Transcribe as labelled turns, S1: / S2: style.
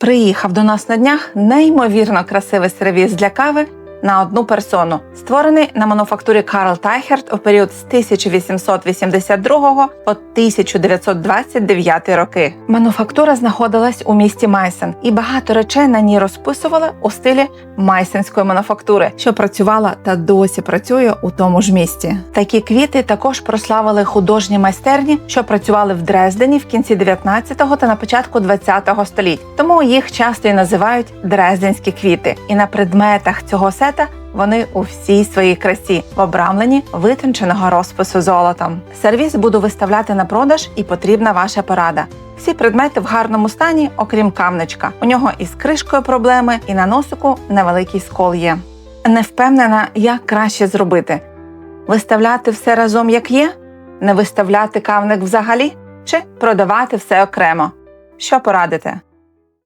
S1: Приїхав до нас на днях неймовірно красивий сервіс для кави на одну персону, створений на мануфактурі Карл Тайхерт у період з 1882 по 1929 роки. Мануфактура знаходилась у місті Майсен, і багато речей на ній розписували у стилі майсенської мануфактури, що працювала та досі працює у тому ж місті. Такі квіти також прославили художні майстерні, що працювали в Дрездені в кінці 19-го та на початку 20-го століть. Тому їх часто і називають дрезденські квіти. І на предметах цього сета вони у всій своїй красі, в обрамленні витонченого розпису золотом. Сервіс буду виставляти на продаж, і потрібна ваша порада. Всі предмети в гарному стані, окрім камничка. У нього із кришкою проблеми, і на носику невеликий скол є. Не впевнена, як краще зробити: виставляти все разом, як є, не виставляти кавник взагалі, чи продавати все окремо. Що порадите?